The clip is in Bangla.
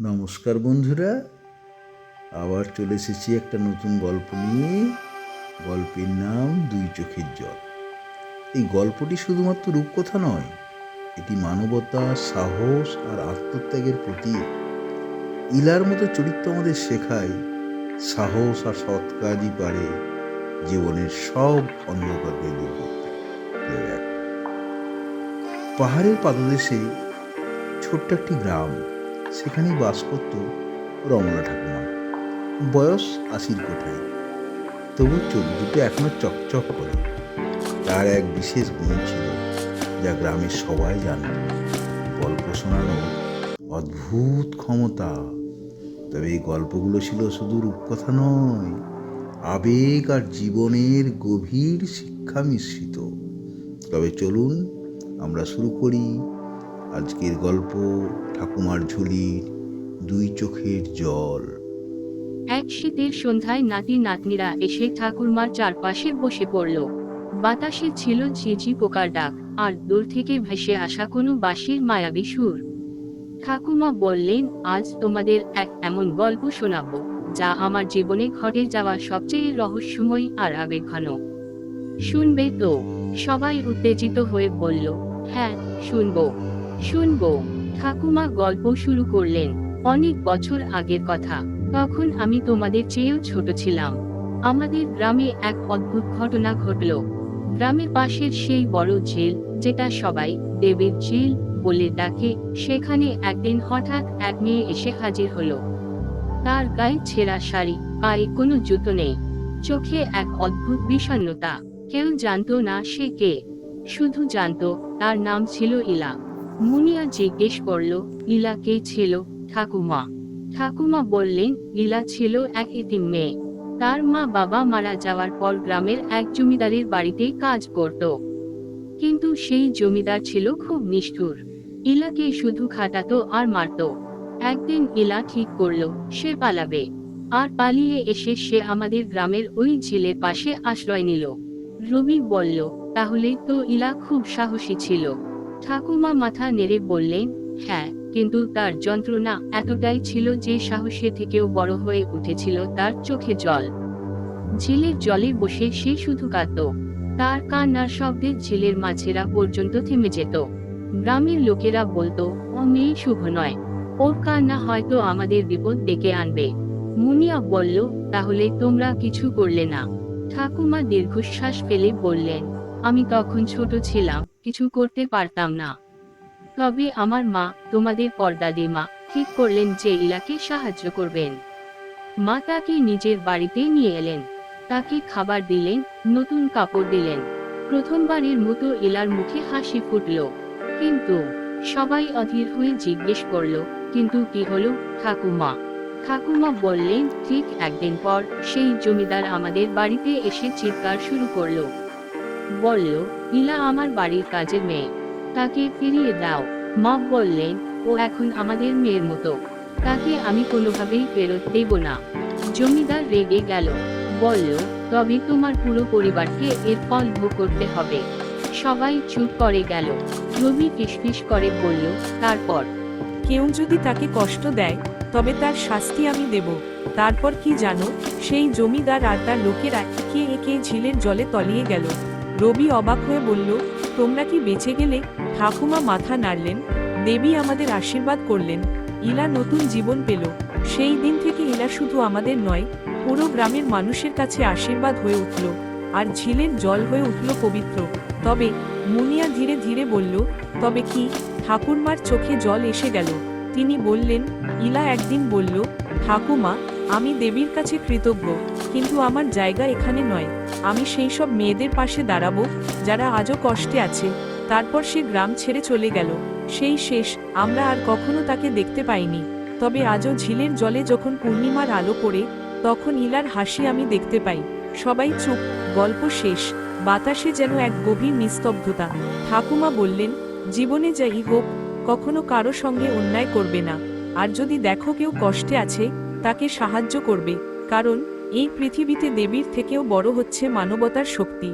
নমস্কার বন্ধুরা, আবার চলে এসেছি একটা নতুন গল্প নিয়ে। গল্পের নাম দুই চোখের জল। এই গল্পটি শুধুমাত্র রূপকথা নয়, এটি মানবতা, সাহস আর আত্মত্যাগের প্রতীক। ইলার মতো চরিত্র আমাদের শেখায়, সাহস আর সৎ কাজই পারে জীবনের সব অন্ধকারকে দূর করতে। পাহাড়ের পাদদেশে ছোট্ট একটি গ্রাম সেখানেই বাস করত রমনা ঠাকুমা। বয়স আশির কোঠায়। তবু চোখ দুটো এখনও চকচক করে। তার এক বিশেষ গুণ ছিল, যা গ্রামের সবাই জানত। গল্প শোনানো অদ্ভুত ক্ষমতা। তবে এই গল্পগুলো ছিল শুধু রূপকথা নয়, আবেগ আর জীবনের গভীর শিক্ষা মিশ্রিত। তবে চলুন আমরা শুরু করি আজকের গল্প, ঠাকুমার ঝুলির দুই চোখের জল। এক শীতের সন্ধ্যায় নাতি নাতনিরা এসে ঠাকুরমার চারপাশে বসে পড়ল। বাতাসে ছিল ঝিঝি পোকার ডাক, আর দূর থেকে ভেসে আসা কোনো বাঁশির মায়াবী সুর। ঠাকুমা বললেন, আজ তোমাদের এক এমন গল্প শোনাবো, যা আমার জীবনে ঘটে যাওয়া সবচেয়ে রহস্যময় আর আবেগঘন। শুনবে তো? সবাই উত্তেজিত হয়ে বলল হ্যাঁ শুনব। শুনব। ঠাকুমা গল্প শুরু করলেন। অনেক বছর আগের কথা। তখন আমি তোমাদের চেয়েও ছোট ছিলাম। আমাদের গ্রামে এক অদ্ভুত ঘটনা ঘটল। গ্রামের পাশের সেই বড় ঝিল যেটা সবাই দেবীর ঝিল বলে ডাকে, সেখানে একদিন হঠাৎ এক মেয়ে এসে হাজির হলো। তার গায়ে ছেঁড়া শাড়ি, পায়ে কোনো জুতো নেই। চোখে এক অদ্ভুত বিষণ্ণতা। কেউ জানতো না সে কে। শুধু জানত তার নাম ছিল ইলা। মুনিয়া জিজ্ঞেস করল, ইলা কে ছিল? ঠাকুমা। ঠাকুমা বললেন লীলা ছিল এক এতিম মেয়ে। তার মা বাবা মারা যাওয়ার পর গ্রামের এক জমিদারের বাড়িতে কাজ করত। কিন্তু সেই জমিদার ছিল খুব নিষ্ঠুর। ইলাকে শুধু খাটাতো আর মারতো। একদিন ইলা ঠিক করল, সে পালাবে। আর পালিয়ে এসে সে আমাদের গ্রামের ওই ঝিলের পাশে আশ্রয় নিল। রবি বলল, তাহলে তো ইলা খুব সাহসী ছিল। ঠাকুমা মাথা নেড়ে বললেন হ্যাঁ কিন্তু তার যন্ত্রণা এতটাই ছিল যে সাহসে থেকেও বড় হয়ে উঠেছিল তার চোখে জল। ঝিলের জলে বসে সে শুধু কাঁদত। তার কান্নার শব্দে ঝিলের মাছেরা পর্যন্ত থেমে যেত। গ্রামের লোকেরা বলতো, ও মেয়ে শুভ নয়। ওর কান্না হয়তো আমাদের বিপদ ডেকে আনবে। মুনিয়া বলল, তাহলে তোমরা কিছু করলে না। ঠাকুমা দীর্ঘশ্বাস ফেলে বললেন আমি তখন ছোট ছিলাম, কিছু করতে পারতাম না। তবে আমার মা, তোমাদের পর্দাদি মা, ঠিক করলেন যে ইলাকে সাহায্য করবেন। মা তাকে নিজের বাড়িতে নিয়ে এলেন। তাকে খাবার দিলেন, নতুন কাপড় দিলেন। প্রথমবারের মতো ইলার মুখে হাসি ফুটল। কিন্তু, সবাই অধীর হয়ে জিজ্ঞেস করল, কিন্তু কি হলো, ঠাকুমা? ঠাকুমা বললেন, ঠিক একদিন পর, সেই জমিদার আমাদের বাড়িতে এসে চিৎকার শুরু করল। বলল, ইলা আমার বাড়ির কাজের মেয়ে, তাকে ফিরিয়ে দাও। মা বললেন, ও এখন আমাদের মেয়ের মতো, তাকে আমি কোনোভাবেই ফেরত দেব না। জমিদার রেগে গেল, বলল, তবে তোমার পুরো পরিবারকে এর ফল ভোগ করতে হবে। সবাই চুপ করে গেল, রবি ফিসফিস করে বলল, তারপর? কেউ যদি তাকে কষ্ট দেয়, তবে তার শাস্তি আমি দেব। তারপর কি জানো, সেই জমিদার আর তার লোকেরা একে একে ঝিলের জলে তলিয়ে গেল। রবি অবাক হয়ে বলল, তোমরা কি বেঁচে গেলে? ঠাকুমা মাথা নাড়লেন। দেবী আমাদের আশীর্বাদ করলেন। ইলা নতুন জীবন পেল। সেই দিন থেকে ইলা শুধু আমাদের নয়, পুরো গ্রামের মানুষের কাছে আশীর্বাদ হয়ে উঠল আর ঝিলের জল হয়ে উঠল পবিত্র। তবে মুনিয়া ধীরে ধীরে বলল, তবে কি? ঠাকুরমার চোখে জল এসে গেল। তিনি বললেন, ইলা একদিন বলল, ঠাকুমা, আমি দেবীর কাছে কৃতজ্ঞ, কিন্তু আমার জায়গা এখানে নয়। আমি সেই সব মেয়েদের পাশে দাঁড়াবো, যারা আজও কষ্টে আছে। তারপর সে গ্রাম ছেড়ে চলে গেল। সেই শেষ, আমরা আর কখনো তাকে দেখতে পাইনি। তবে আজও ঝিলের জলে যখন পূর্ণিমার আলো পড়ে, তখন ইলার হাসি আমি দেখতে পাই। সবাই চুপ, গল্প শেষ। বাতাসে যেন এক গভীর নিস্তব্ধতা। ঠাকুমা বললেন, জীবনে যাই হোক, কখনো কারও সঙ্গে অন্যায় করবে না। আর যদি দেখো কেউ কষ্টে আছে, তাকে সাহায্য করবে। কারণ এই পৃথিবীতে দেবীর থেকেও বড় হচ্ছে মানবতার শক্তি।